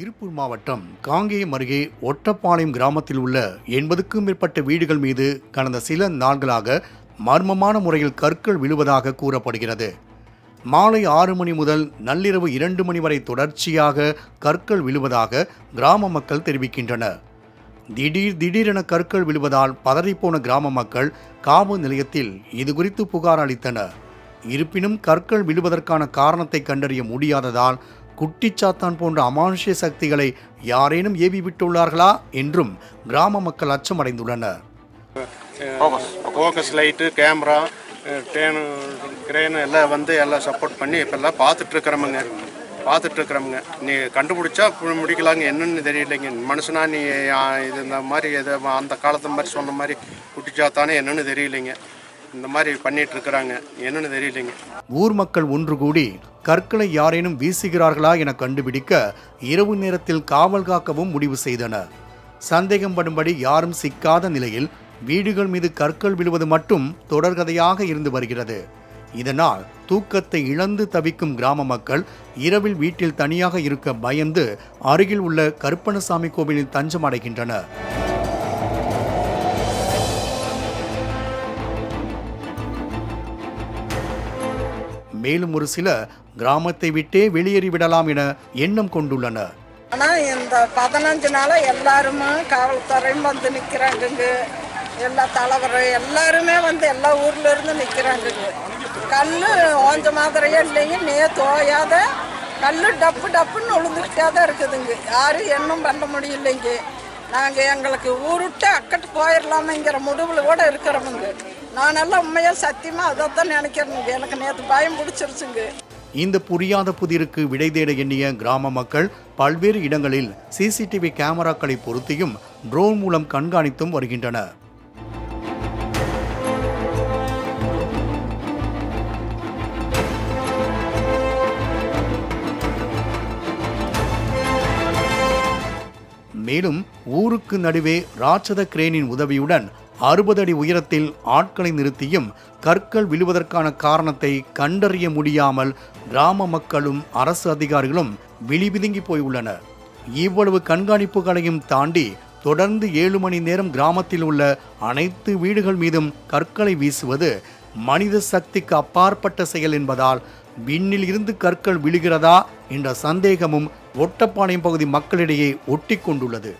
திருப்பூர் மாவட்டம் காங்கேயம் அருகே ஒட்டப்பாளையம் கிராமத்தில் உள்ள எண்பதுக்கும் மேற்பட்ட வீடுகள் மீது கடந்த சில நாள்களாக மர்மமான முறையில் கற்கள் விழுவதாக கூறப்படுகிறது. மாலை ஆறு மணி முதல் நள்ளிரவு இரண்டு மணி வரை தொடர்ச்சியாக கற்கள் விழுவதாக கிராம மக்கள் தெரிவிக்கின்றனர். திடீர் திடீரென கற்கள் விழுவதால் பதறிப்போன கிராம மக்கள் காவல் நிலையத்தில் இது குறித்து புகார் அளித்தனர். இருப்பினும் கற்கள் விழுவதற்கான காரணத்தை கண்டறிய முடியாததால் குட்டிச்சாத்தான் போன்ற அமானுஷ்ய சக்திகளை யாரேனும் ஏவி விட்டுள்ளார்களா என்றும் கிராம மக்கள் அச்சமடைந்துள்ளனர். ஃபோக்கஸ் லைட்டு கேமரா டேனு கிரேனு எல்லாம் வந்து எல்லாம் சப்போர்ட் பண்ணி இப்போல்லாம் பார்த்துட்ருக்குறோமுங்க. பார்த்துட்ருக்குறோமுங்க. நீ கண்டுபிடிச்சா முடிக்கலாங்க. என்னன்னு தெரியலைங்க. மனுஷனா நீ இது இந்த மாதிரி எது அந்த காலத்து மாதிரி சொன்ன மாதிரி குட்டிச்சாத்தானே என்னன்னு தெரியலைங்க. இந்த மாதிரி பண்ணிட்டு இருக்கிறாங்க என்னன்னு தெரியலைங்க. ஊர் மக்கள் ஒன்று கூடி கற்களை யாரேனும் வீசுகிறார்களா என கண்டுபிடிக்க இரவு நேரத்தில் காவல் காக்கவும் முடிவு செய்தனர். சந்தேகப்படும்படி யாரும் சிக்காத நிலையில் வீடுகள் மீது கற்கள் விழுவது மட்டும் தொடர்கதையாக இருந்து வருகிறது. இதனால் தூக்கத்தை இழந்து தவிக்கும் கிராம மக்கள் இரவில் வீட்டில் தனியாக இருக்க பயந்து அருகில் உள்ள கருப்பணசாமி கோவிலில் தஞ்சம் அடைகின்றனர். மேலும் ஒரு சில கிராமத்தை விட்டே வெளியேறி விடலாம் என எண்ணம் கொண்டுள்ளனர். ஆனா இந்த பதினஞ்சு நாளா எல்லாருமே காவல்துறையும் வந்து நிக்கிறாங்கங்க. எல்லா தலைவர் எல்லாருமே வந்து எல்லா ஊர்ல இருந்து நிக்கிறாங்கங்க. கல் ஓஞ்ச மாதிரியே இல்லைங்க. நே தோயாத கல் டப்பு டப்புன்னு விழுந்துக்கிட்டே தான் இருக்குதுங்க. யாரும் என்னும் பண்ண முடியலைங்க. நாங்கள் எங்களுக்கு ஊருட்டு அக்கட்டு போயிடலாமேங்கிற முடிவில் கூட இருக்கிறவங்க. நானெல்லாம் உண்மையாக சத்தியமாக அதை தான் நினைக்கிறேனுங்க. எனக்கு நேற்று பயம் பிடிச்சிருச்சுங்க. இந்த புரியாத புதிருக்கு விடை தேட எண்ணிய கிராம மக்கள் பல்வேறு இடங்களில் சிசிடிவி கேமராக்களை பொருத்தியும் ட்ரோன் மூலம் கண்காணித்தும் வருகின்றனர். மேலும் ஊருக்கு நடுவே ராட்சத கிரேனின் உதவியுடன் அறுபது அடி உயரத்தில் ஆட்களை நிறுத்தியும் கற்கள் விழுவதற்கான காரணத்தை கண்டறிய முடியாமல் கிராம மக்களும் அரசு அதிகாரிகளும் விழிபிதுங்கி போயுள்ளனர். இவ்வளவு கண்காணிப்புகளையும் தாண்டி தொடர்ந்து ஏழு மணி நேரம் கிராமத்தில் உள்ள அனைத்து வீடுகள் மீதும் கற்களை வீசுவது மனித சக்திக்கு அப்பாற்பட்ட செயல் என்பதால் விண்ணில் இருந்து கற்கள் விழுகிறதா என்ற சந்தேகமும் ஒட்டப்பாளையம் பகுதி மக்களிடையே ஒட்டி கொண்டுள்ளது